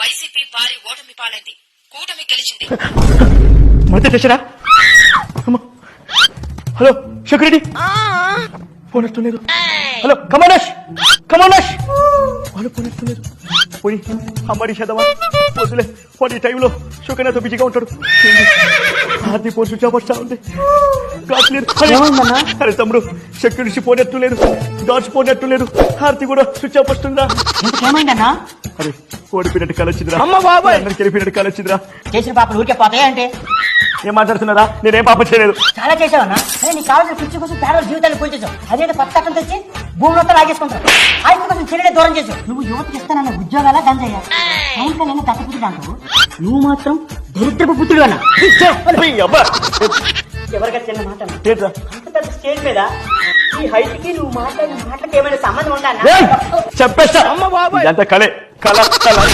YCP భారీ ఓటమి పాలైంది. కూటమి గెలిచింది. మధ్య అమ్మా. హలో సెక్యూరిటీ ఫోన్ వస్తలేదు హలో కమానష్ కమానష్ వాళ్ళు ఫోన్ వస్తలేదు పోయి అమ్మడి చేద్దామా? వదిలే వాడు ఈ టైంలో శుకనాథ్ బిజీగా ఉంటాడు. ఆర్తి ఫోన్ స్విచ్ ఆఫ్ వస్తా ఉంది. అరే తమ్ముడు సెక్యూరిటీ ఫోన్ ఎత్తలేదు డాట్స్ ఫోన్ ఎత్తలేదు హారతి కూడా స్విచ్ ఆఫ్ వస్తుందా? ఏమైందన్నా అరే ఓడిపోయినట్టు కలొచ్చిందిరా అమ్మ బాబాయ్. అందరికి వెళ్ళిపోయినట్టు కలొచ్చిందిరా చేసిన పాపలు ఊరికే పోతాయా అంటే? ఏం మాట్లాడుతున్నారా నేనేం పాప చేయలేదు. చాలా చేసావన్నా? అరే నీకు కావాల్సిన కుర్చీ కోసం పేదల జీవితాన్ని కూల్చేసావు అదేంటి కొత్త చట్టం తెచ్చి భూమి అంతా లాగేసుకుంటావు? ఆయన కోసం చెల్లెడే దూరం చేసావు. నువ్వు యువతకి ఇస్తానన్న ఉద్యోగాల గంజయ్యా ఎన్ని తట్టుకుంటు అంటావు నువ్వు మాత్రం దరిద్రపు పుత్రుడు అన్న. ఎవరిగా చిన్న మాట? అంత పెద్ద స్టేజ్ మీద ఈ హైట్కి నువ్వు మాట్లాడిన మాటకి ఏమైనా సంబంధం ఉందా అన్న? ఏయ్, చెప్పేస్తా. ఇదంతా కలే. 看来看来